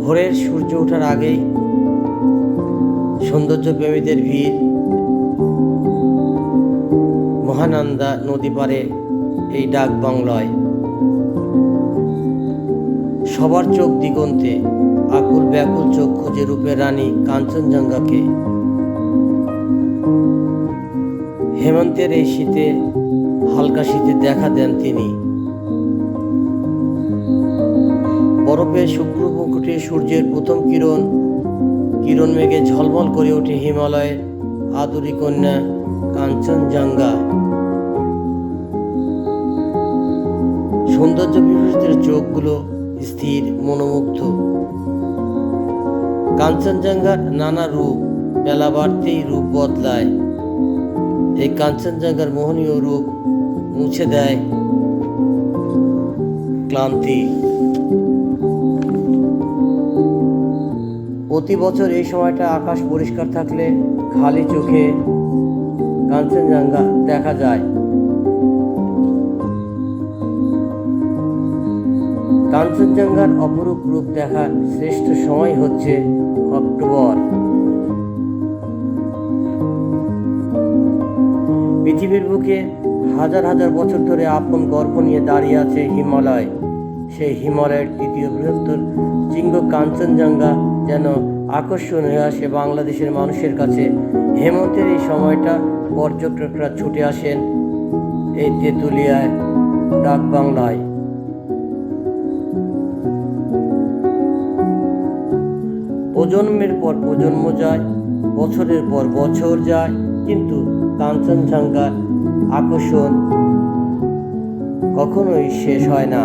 ভোরের সূর্য ওঠার আগেই সৌন্দর্য প্রেমীদের ভিড়। মহানন্দা নদী পারে এই ডাক বাংলায়। সবার চোখ দিগন্তে, আকুল ব্যাকুল চোখ খুঁজে রূপের রানী কাঞ্চনজঙ্ঘাকে। হেমন্তের এই শীতে, হালকা শীতে দেখা দেন তিনি। বরফে শুক্র মুকুটে সূর্যের প্রথম কিরণ। কিরণ মেঘে ঝলমল করে ওঠে হিমালয়ের আদুরি কন্যা কাঞ্চনজঙ্ঘা। সৌন্দর্য বিভূষিতের চোখগুলো স্থির, মনোমুগ্ধ। কাঞ্চনজঙ্ঘার নানা রূপ, বেলা বাড়তেই রূপ বদলায়। এই কাঞ্চনজঙ্ঘার মোহনীয় রূপ মুছে দেয় ক্লান্তি। প্রতি বছর এই সময়টা আকাশ পরিষ্কার থাকলে খালি চোখে কাঞ্চনজঙ্ঘা দেখা যায়। কাঞ্চনজঙ্ঘার অপরূপ রূপ দেখার শ্রেষ্ঠ সময় হচ্ছে অক্টোবর। পৃথিবীর বুকে হাজার হাজার বছর ধরে আপন গর্ব নিয়ে দাঁড়িয়ে আছে হিমালয়। সেই হিমালয়ের তৃতীয় বৃহত্তর শৃঙ্গ কাঞ্চনজঙ্ঘা যেন আকর্ষণ হয়ে আসে বাংলাদেশের মানুষের কাছে। হেমন্তের এই সময়টা পর্যটকরা ছুটে আসেন এই তেঁতুলিয়ায় ডাক বাংলায়। প্রজন্মের পর প্রজন্ম যায়, বছরের পর বছর যায়, কিন্তু কাঞ্চনজঙ্ঘার আকর্ষণ কখনোই শেষ হয় না।